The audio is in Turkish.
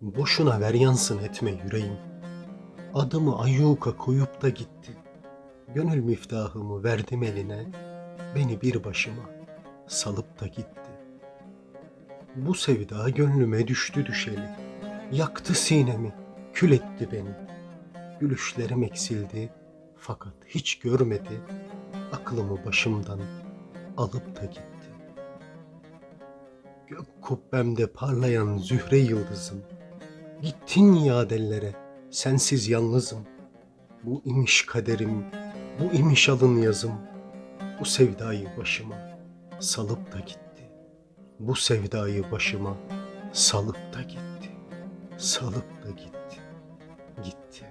Boşuna ver yansın etme yüreğim. Adımı ayyuka koyup da gitti. Gönül miftahımı verdim eline. Beni bir başıma salıp da gitti. Bu sevda gönlüme düştü düşeli. Yaktı sinemi, kül etti beni. Gülüşlerim eksildi fakat hiç görmedi. Aklımı başımdan alıp da gitti. Gök kubbemde parlayan zühre yıldızım. Gittin yadellere, sensiz yalnızım. Bu imiş kaderim, bu imiş alın yazım. Bu sevdayı başıma salıp da gitti. Bu sevdayı başıma salıp da gitti. Salıp da gitti. Gitti.